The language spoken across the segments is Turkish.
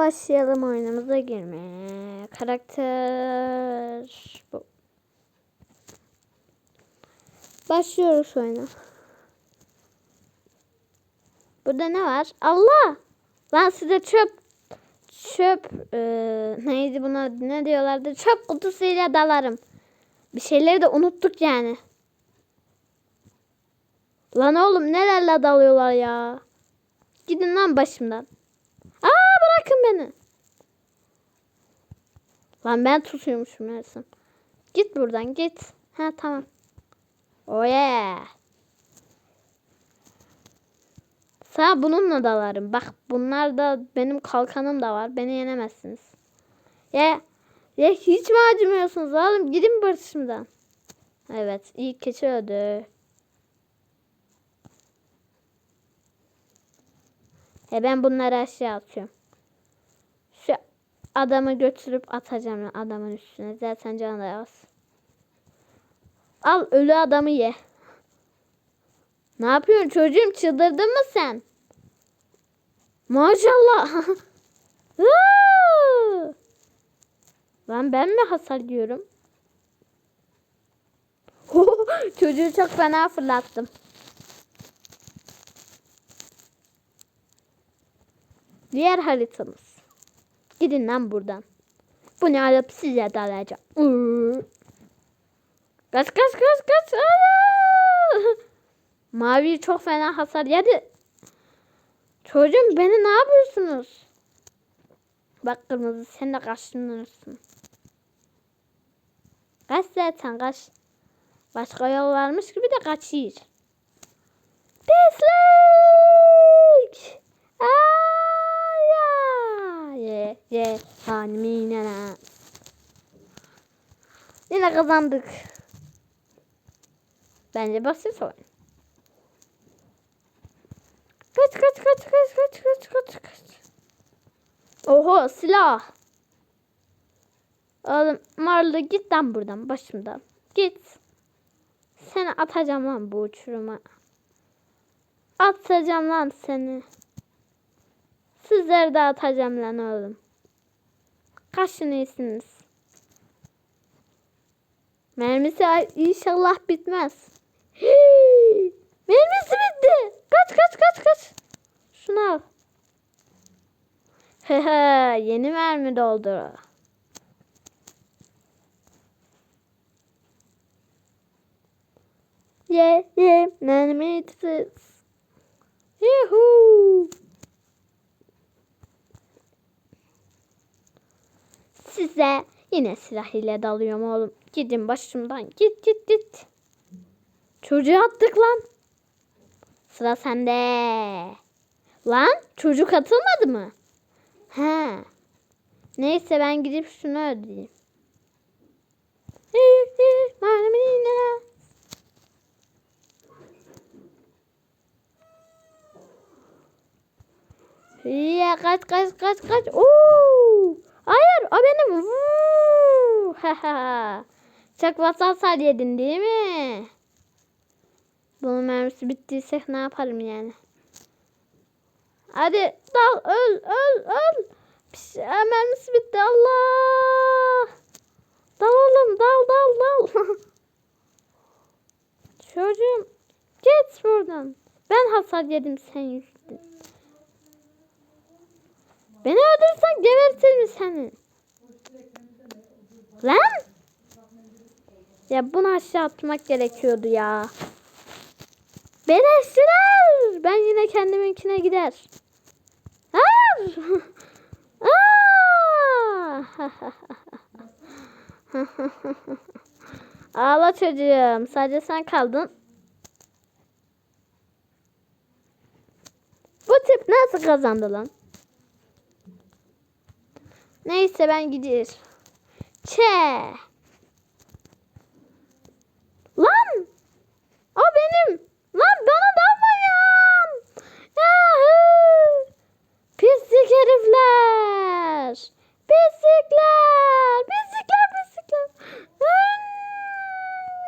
başlayalım oyunumuza girmeye. Karakter bu. Başlıyoruz oyuna. Burada ne var? Allah! Lan size çöp çöp e, neydi buna ne diyorlardı? Çöp kutusuyla dalarım. Bir şeyleri de unuttuk yani. Lan oğlum nelerle dalıyorlar ya. Gidin lan başımdan. Bırakın beni. Lan ben tutuyormuşum meğersem. Git buradan git. Ha tamam. Oh yeah. Sana bununla dalarım. Bak bunlar da benim kalkanım da var. Beni yenemezsiniz. Ya, ya hiç mi acımıyorsunuz oğlum? Gidin başımdan. Evet ilk keçi öldü. E ben bunları aşağı atıyorum. Adamı götürüp atacağım adamın üstüne. Zaten canı da az. Al ölü adamı ye. Ne yapıyorsun çocuğum çıldırdın mı sen? Maşallah. Lan ben mi hasar yiyorum? Çocuğu çok fena fırlattım. Diğer haritamız. Gidin lan buradan. Bunu alıp size dalacağım. Kaç kaç kaç kaç. Mavi çok fena hasar yedi. Çocuğum beni ne yapıyorsunuz? Bak kırmızı sen de kaçınırsın. Kaç zaten kaç. Başka yol varmış gibi de kaçıyor. Pislik! Aa, ya! Ye ye hanimine. Yine kazandık. Bence basit oyun. Kaç kaç kaç kaç kaç kaç kaç kaç. Oho silah. Oğlum Marlı git lan buradan başımdan. Git. Seni atacağım lan bu uçuruma. Atacağım lan seni. Sizleri de atacağım lan oğlum. Kaçın iyisiniz. Mermisi inşallah bitmez. Hii! Mermisi bitti. Kaç kaç kaç kaç. Şunu al. Yeni mermi doldu. Ye ye mermisiz. Yuhuu. Size yine silah ile dalıyorum oğlum. Gidin başımdan. Git git git. Çocuğu attık lan. Sıra sende. Lan çocuk atılmadı mı? He. Neyse ben gidip şunu ödeyeyim. Ya kaç kaç kaç kaç. Oo! O benim. Çok vasal yedin değil mi? Bunun mermisi bittiyse ne yaparım yani? Hadi dal öl öl öl. Piş, mermisi bitti Allah. Dalalım dal dal dal. Çocuğum git buradan. Ben hasar yedim sen yüzünden. Beni öldürsen gebertirim seni. Lan! Ya bunu aşağı atmak gerekiyordu ya. Beleşçiler! Ben yine kendiminkine gider. Hayır! Ağla çocuğum. Sadece sen kaldın. Bu tip nasıl kazandı lan? Neyse ben gidiyorum. Çe. Lan! O benim. Lan bana dalmayın. Yahoo! Pislik herifler. Pislikler. Pislikler pislikler. Hmm,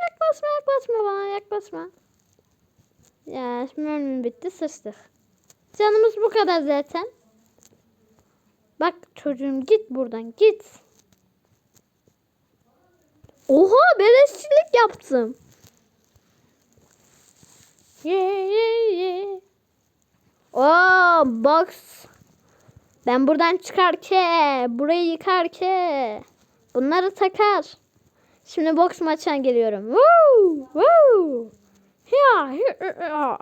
yaklaşma yaklaşma bana yaklaşma. Ya mermim bitti sıçtık. Canımız bu kadar zaten. Bak çocuğum git buradan git. Oha beleşçilik yaptım. Ye ye ye. Oo box. Ben buradan çıkar ki, burayı yıkar ki. Bunları takar. Şimdi boks maçına geliyorum. Woo! Woo! Ya, ya.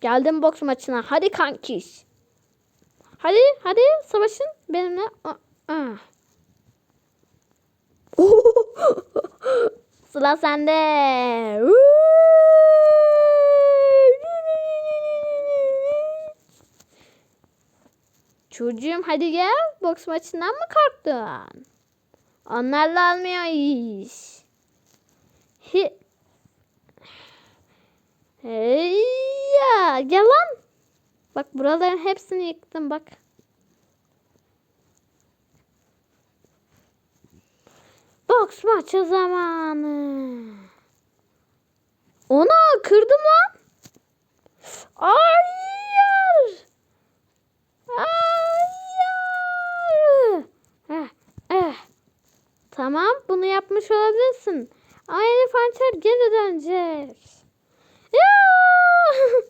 Geldim boks maçına. Hadi kankiş. Hadi, hadi savaşın benimle. Aa, aa. Sıra sende. Çocuğum hadi gel. Boks maçından mı korktun? Onlarla almıyor iş. Hi. Hey ya gel lan. Bak buraların hepsini yıktım bak. Boks maçı zamanı. Ona kırdım lan. Hayır. Hayır. Eh, eh. Tamam bunu yapmış olabilirsin. Ama Elif Hançer geri dönecek. Ya!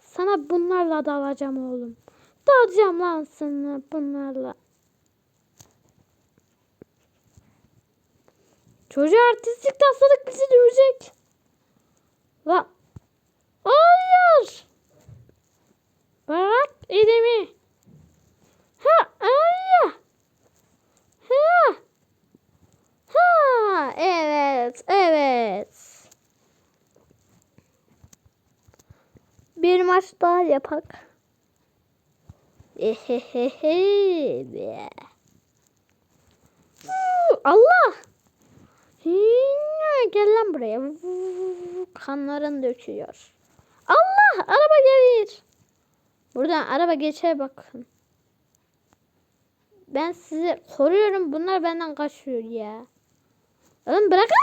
Sana bunlarla dalacağım oğlum. Dalacağım lan sana bunlarla. Çocuğa artistlik tasladık bizi dövecek. Lan. Hayır. Bırak elimi. Ha, ay. Ha. Ha, evet, evet. Bir maç daha yapak. Ehehehe Allah. Gel lan buraya. Kanların döküyor. Allah araba gelir. Buradan araba geçer bakın. Ben sizi koruyorum. Bunlar benden kaçıyor ya. Oğlum bırakın.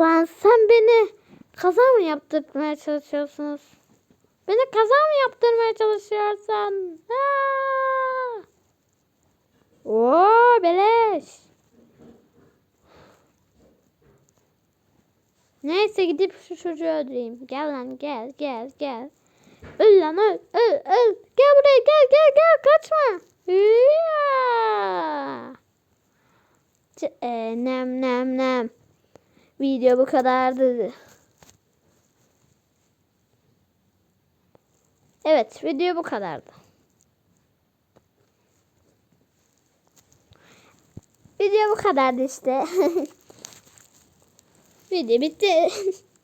Lan sen beni kaza mı yaptırmaya çalışıyorsunuz? Beni kaza mı yaptırmaya çalışıyorsun? Aa! Oo beleş. Neyse gidip şu çocuğu öldüreyim. Gel lan gel gel gel. Öl lan öl öl öl. Gel buraya gel gel gel kaçma. E, nem nem nem. Video bu kadardı. Evet video bu kadardı. Video bu kadardı işte. video bitti.